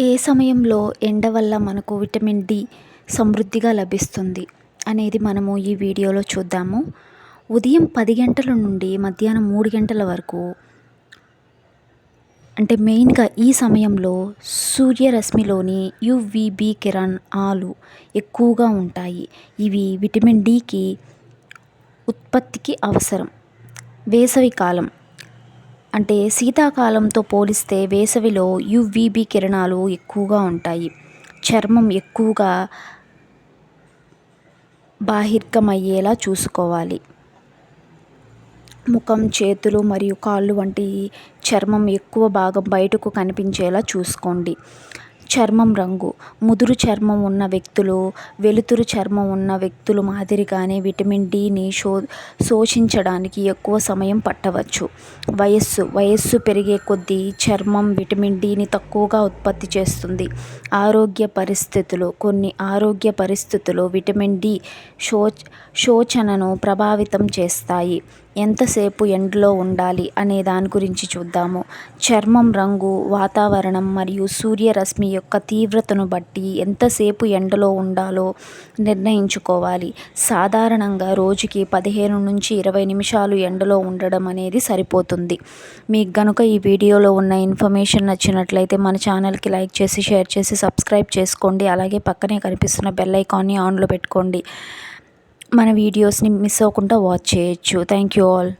ఏ సమయంలో ఎండ వల్ల మనకు విటమిన్ డి సమృద్ధిగా లభిస్తుంది అనేది మనము ఈ వీడియోలో చూద్దాము. ఉదయం పది గంటల నుండి మధ్యాహ్నం మూడు గంటల వరకు అంటే మెయిన్గా ఈ సమయంలో సూర్యరశ్మిలోని యువిబి ఆలు ఎక్కువగా ఉంటాయి. ఇవి విటమిన్ డికి ఉత్పత్తికి అవసరం. వేసవి కాలం అంటే శీతాకాలంతో పోలిస్తే వేసవిలో యువిబి కిరణాలు ఎక్కువగా ఉంటాయి. చర్మం ఎక్కువగా బాహిర్గమయ్యేలా చూసుకోవాలి. ముఖం చేతులు మరియు కాళ్ళు వంటి చర్మం ఎక్కువ భాగం బయటకు కనిపించేలా చూసుకోండి. చర్మం రంగు. ముదురు చర్మం ఉన్న వ్యక్తులు వెలుతురు చర్మం ఉన్న వ్యక్తులు మాదిరిగానే విటమిన్ డిని శో శోషించడానికి ఎక్కువ సమయం పట్టవచ్చు. వయస్సు వయస్సు పెరిగే కొద్దీ చర్మం విటమిన్ డిని తక్కువగా ఉత్పత్తి చేస్తుంది. ఆరోగ్య పరిస్థితులు కొన్ని ఆరోగ్య పరిస్థితులు విటమిన్ డి శో శోచనను ప్రభావితం చేస్తాయి. ఎంతసేపు ఎండలో ఉండాలి అనే దాని గురించి చూద్దాము. చర్మం రంగు వాతావరణం మరియు సూర్యరశ్మి యొక్క తీవ్రతను బట్టి ఎంతసేపు ఎండలో ఉండాలో నిర్ణయించుకోవాలి. సాధారణంగా రోజుకి పదిహేను నుంచి ఇరవై నిమిషాలు ఎండలో ఉండడం అనేది సరిపోతుంది. మీకు గనుక ఈ వీడియోలో ఉన్న ఇన్ఫర్మేషన్ నచ్చినట్లయితే మన ఛానల్కి లైక్ చేసి షేర్ చేసి సబ్స్క్రైబ్ చేసుకోండి. అలాగే పక్కనే కనిపిస్తున్న బెల్ ఐకాన్ని ఆన్లో పెట్టుకోండి. మన వీడియోస్ని మిస్ అవ్వకుండా వాచ్ చేయొచ్చు. Thank you all